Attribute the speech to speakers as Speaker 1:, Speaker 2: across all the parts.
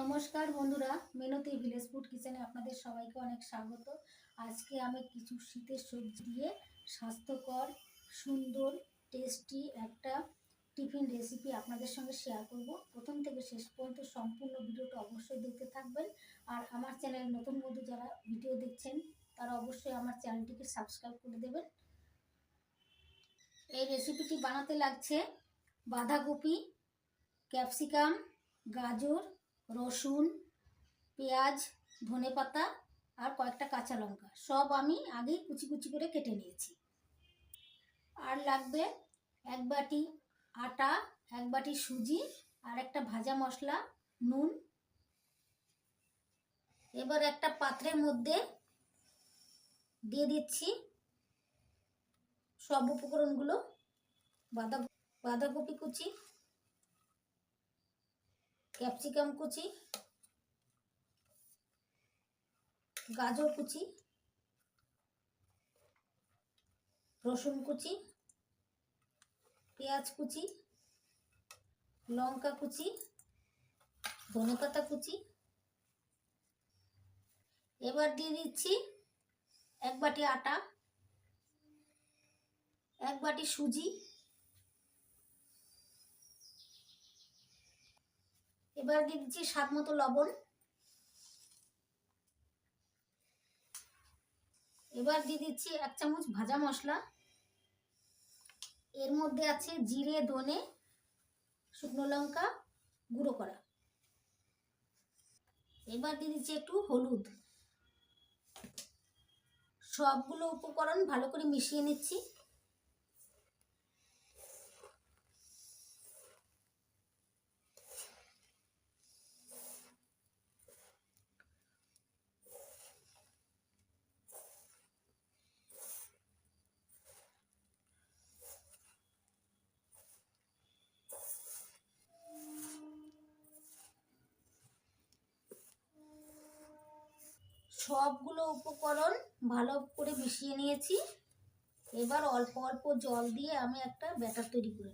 Speaker 1: নমস্কার বন্ধুরা, মিনতি village food কিচেনে আপনাদের সবাইকে অনেক স্বাগত। আজকে আমি কিছু শীতের সবজি দিয়ে স্বাস্থ্যকর, সুন্দর টেস্টি একটা টিফিন রেসিপি আপনাদের সঙ্গে শেয়ার করব। প্রথম থেকে শেষ পর্যন্ত সম্পূর্ণ ভিডিওটা অবশ্যই দেখতে থাকবেন। আর আমার চ্যানেলে নতুন বন্ধু যারা ভিডিও দেখছেন, তারা অবশ্যই আমার চ্যানেলটিকে সাবস্ক্রাইব করে দেবেন। এই রেসিপিটি বানাতে লাগছে বাঁধাকপি ক্যাপসিকাম গাজর রসুন, পেঁয়াজ ধনেপাতা আর কয়েকটা কাঁচা লঙ্কা। সব আমি আগেই কুচি কুচি করে কেটে নিয়েছি। আর লাগবে এক বাটি আটা, এক বাটি সুজি আর একটা ভাজা মশলা, নুন। এবার একটা পাত্রের মধ্যে দিয়ে দিচ্ছি সব উপকরণগুলো বাঁধা বাঁধাকপি কুচি ক্যাপসিকাম কুচি, গাজর কুচি, রসুন কুচি, পেঁয়াজ কুচি, লঙ্কা কুচি, ধনেপাতা কুচি। এবার দিয়ে দিচ্ছি এক বাটি আটা, এক বাটি সুজি এবার দিয়ে দিচ্ছি স্বাদ মতো লবণ। এবার দিয়ে দিচ্ছি এক চামচ ভাজা মশলা। এর মধ্যে আছে জিরে, ধনে, শুকনো লঙ্কা, গুঁড়ো করা। এবার দিয়ে দিচ্ছি একটু হলুদ। সবগুলো উপকরণ ভালো করে মিশিয়ে নিচ্ছি। সবগুলো উপকরণ ভালো করে মিশিয়ে নিয়েছি। এবার অল্প অল্প জল দিয়ে আমি একটা ব্যাটার তৈরি করে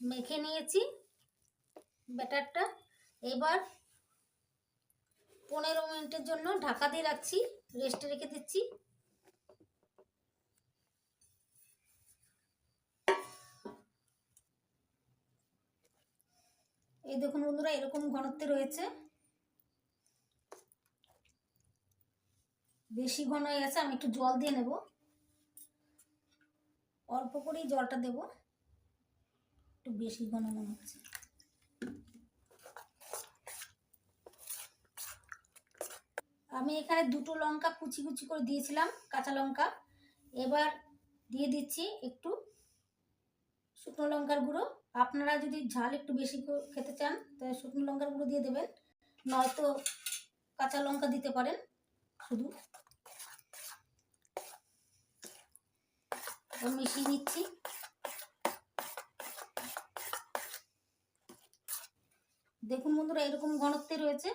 Speaker 1: মেখে নিয়েছি ব্যাটারটা। এবার পনেরো মিনিটের জন্য ঢাকা দিয়ে রাখছি রেস্টে রেখে দিচ্ছি। এই দেখুন বন্ধুরা, এরকম ঘনত্বে রয়েছে। বেশি ঘন হয়ে গেছে, আমি একটু জল দিয়ে নেব। অল্প করেই জলটা দেবো। একটু বেশি ঘন মনে হচ্ছে। আমি এখানে দুটো লঙ্কা কুচি কুচি করে দিয়েছিলাম, কাঁচা লঙ্কা। এবার দিয়ে দিচ্ছি একটু শুকনো লঙ্কার গুঁড়ো। আপনারা যদি ঝাল একটু বেশি খেতে চান, তাহলে শুকনো লঙ্কার গুঁড়ো দিয়ে দেবেন। নয়তো কাঁচা লঙ্কা দিতে পারেন শুধু। মিশিয়ে নিচ্ছি। দেখুন বন্ধুরা, এরকম ঘনত্বে রয়েছে।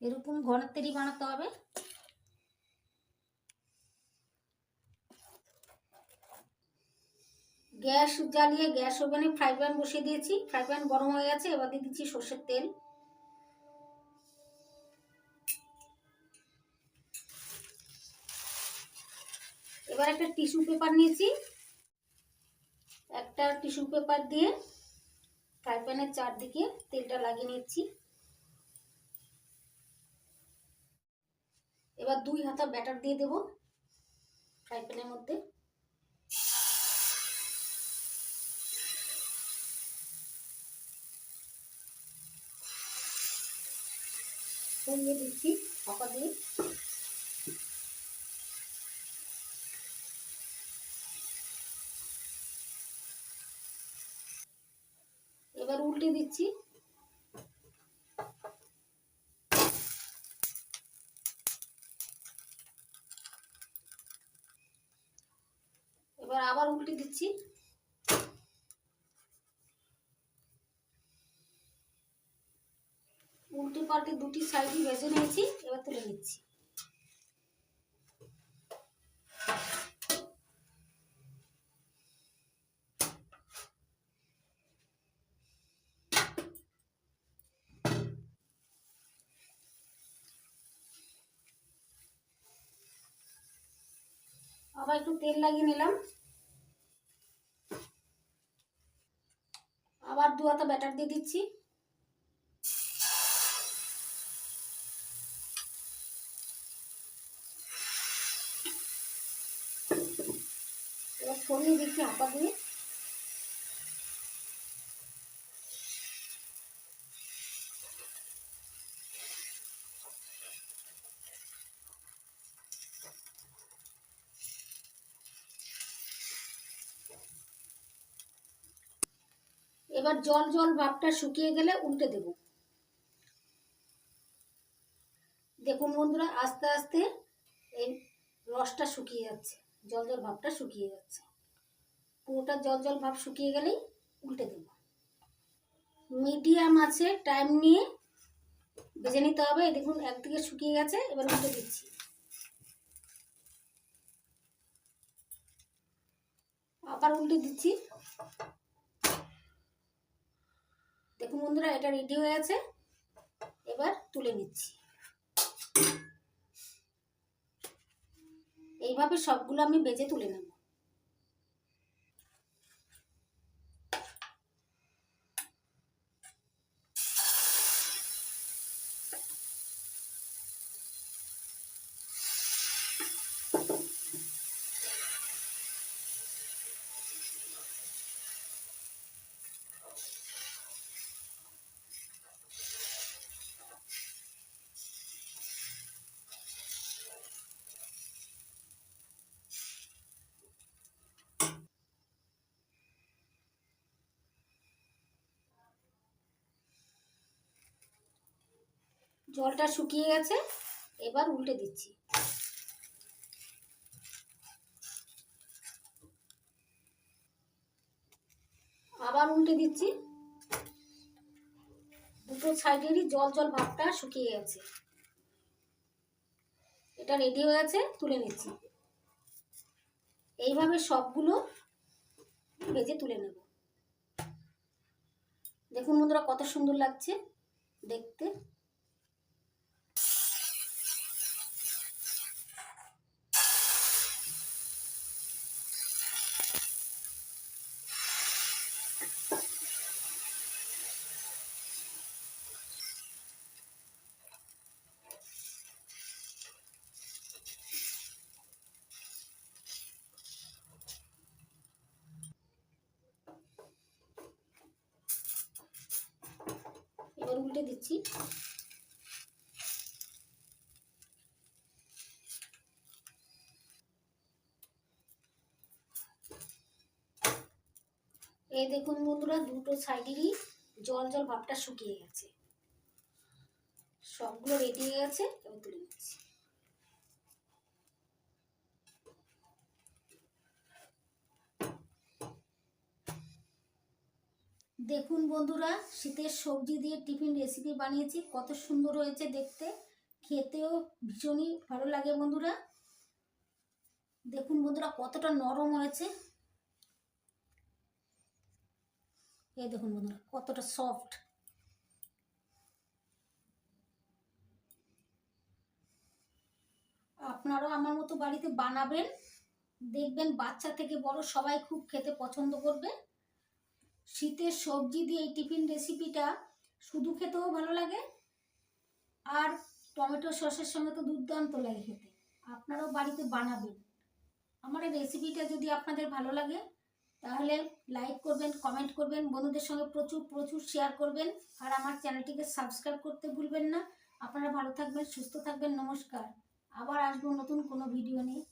Speaker 1: এরকম ঘনত্বেরই বানাতে হবে। গ্যাস জ্বালিয়ে, গ্যাস ওভেনে ফ্রাই প্যান বসিয়ে দিয়েছি। ফ্রাই প্যান গরম হয়ে গেছে, এবার দিয়ে দিচ্ছি সর্ষের তেল। এবার একটা টিস্যু পেপার নিয়েছি। একটা টিস্যু পেপার দিয়ে ফ্রাই প্যানের চারদিকে তেলটা লাগিয়ে নিচ্ছি। এবার দুই হাতা ব্যাটার দিয়ে দেব ফ্রাই প্যানের মধ্যে। দিচ্ছি চাপা দিয়ে এবার উল্টে দিচ্ছি এবার আবার উল্টে দিচ্ছি। উল্টে পাল্টে দুটি সাইডই ভেজে নিয়েছি, এবার তুলে নিচ্ছি। আবার একটু তেল লাগিয়ে নিলাম। আবার দু হাতা ব্যাটার দিয়ে দিচ্ছি। এবার দিচ্ছি হাতা দিয়ে। এবার জল জল ভাবটা শুকিয়ে গেলে উল্টে দেব। দেখুন বন্ধুরা, আস্তে আস্তে এই রসটা শুকিয়ে যাচ্ছে, জল জল ভাবটা শুকিয়ে যাচ্ছে। পুরোটা জল জল ভাব শুকিয়ে গেলেই উল্টে দেব। মিডিয়াম আছে, টাইম নিয়ে ভেজে নিতে হবে। দেখুন, একদিকে শুকিয়ে গেছে, এবার উল্টে দিচ্ছি। আবার উল্টে দিচ্ছি। দেখুন বন্ধুরা, এটা রেডি হয়ে আছে এবার তুলে নিচ্ছি। এইভাবে সবগুলো আমি বেজে তুলে নেব। জলটা শুকিয়ে গেছে, এবার উল্টে দিচ্ছি। আবার উল্টে দিচ্ছি। দুটো সাইডেরই জল জল ভাবটা শুকিয়ে গেছে। এটা রেডি হয়ে গেছে, তুলে নিচ্ছি। এইভাবে সবগুলো ভেজে তুলে নেব। দেখুন বন্ধুরা কত সুন্দর লাগছে দেখতে এবার উল্টে দিচ্ছি। এই দেখুন বন্ধুরা, দুটো সাইডেরই জল জল ভাবটা শুকিয়ে গেছে। সবগুলো রেডি হয়ে গেছে, এবার তুলে নিচ্ছি। দেখুন বন্ধুরা, শীতের সবজি দিয়ে টিফিন রেসিপি বানিয়েছি। কত সুন্দর হয়েছে দেখতে। খেতেও ভীষণই ভালো লাগে বন্ধুরা। দেখুন বন্ধুরা, কতটা নরম হয়েছে। এই দেখুন বন্ধুরা, কতটা সফট আপনারাও আমার মতো বাড়িতে বানাবেন। দেখবেন বাচ্চা থেকে বড় সবাই খুব খেতে পছন্দ করবে। শীতের সবজি দিয়ে এই টিফিন রেসিপিটা শুধু খেতেও ভালো লাগে আর টমেটো সসের সঙ্গে তো দুর্দান্ত লাগে খেতে। আপনারাও বাড়িতে বানাবেন। আমার এই রেসিপিটা যদি আপনাদের ভালো লাগে, তাহলে লাইক করবেন, কমেন্ট করবেন, বন্ধুদের সঙ্গে প্রচুর প্রচুর শেয়ার করবেন আর আমার চ্যানেলটিকে সাবস্ক্রাইব করতে ভুলবেন না। আপনারা ভালো থাকবেন, সুস্থ থাকবেন, নমস্কার। আবার আসব নতুন কোনো ভিডিও নিয়ে।